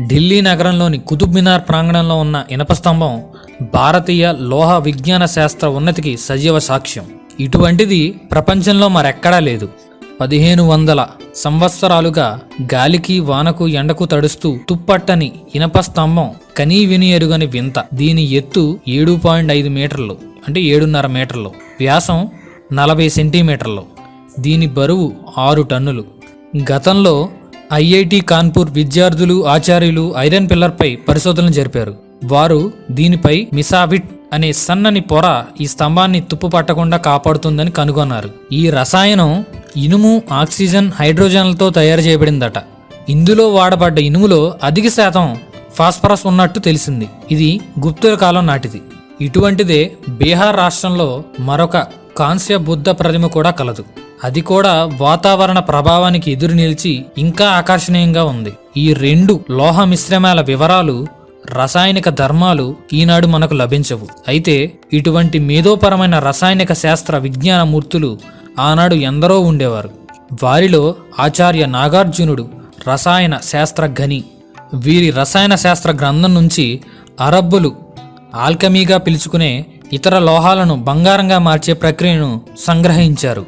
ఢిల్లీ నగరంలోని కుతుబ్ మినార్ ప్రాంగణంలో ఉన్న ఇనప స్తంభం భారతీయ లోహ విజ్ఞాన శాస్త్ర ఉన్నతికి సజీవ సాక్ష్యం. ఇటువంటిది ప్రపంచంలో మరెక్కడా లేదు. పదిహేను వందల సంవత్సరాలుగా గాలికి వానకు ఎండకు తడుస్తూ తుప్పట్టని ఇనప స్తంభం కనీ విని ఎరుగని వింత. దీని ఎత్తు ఏడు పాయింట్ ఐదు మీటర్లు అంటే ఏడున్నర మీటర్లు. వ్యాసం నలభై సెంటీమీటర్లు. దీని బరువు ఆరు టన్నులు. గతంలో ఐఐటి కాన్పూర్ విద్యార్థులు ఆచార్యులు ఐరన్ పిల్లర్పై పరిశోధనలు జరిపారు. వారు దీనిపై మిసావిట్ అనే సన్నని పొర ఈ స్తంభాన్ని తుప్పు పట్టకుండా కాపాడుతుందని కనుగొన్నారు. ఈ రసాయనం ఇనుము ఆక్సిజన్ హైడ్రోజన్లతో తయారు చేయబడిందట. ఇందులో వాడబడ్డ ఇనుములో అధిక శాతం ఫాస్ఫరస్ ఉన్నట్టు తెలిసింది. ఇది గుప్తుల కాలం నాటిది. ఇటువంటిదే బీహార్ రాష్ట్రంలో మరొక కాంస్య బుద్ధ ప్రతిమ కూడా కలదు. అది కూడా వాతావరణ ప్రభావానికి ఎదురు నిలిచి ఇంకా ఆకర్షణీయంగా ఉంది. ఈ రెండు లోహ మిశ్రమాల వివరాలు రసాయనిక ధర్మాలు ఈనాడు మనకు లభించవు. అయితే ఇటువంటి మేధోపరమైన రసాయనిక శాస్త్ర విజ్ఞాన మూర్తులు ఆనాడు ఎందరో ఉండేవారు. వారిలో ఆచార్య నాగార్జునుడు రసాయన శాస్త్ర ఘని వీరి రసాయన శాస్త్ర గ్రంథం నుంచి అరబ్బులు ఆల్కమీగా పిలుచుకునే ఇతర లోహాలను బంగారంగా మార్చే ప్రక్రియను సంగ్రహించారు.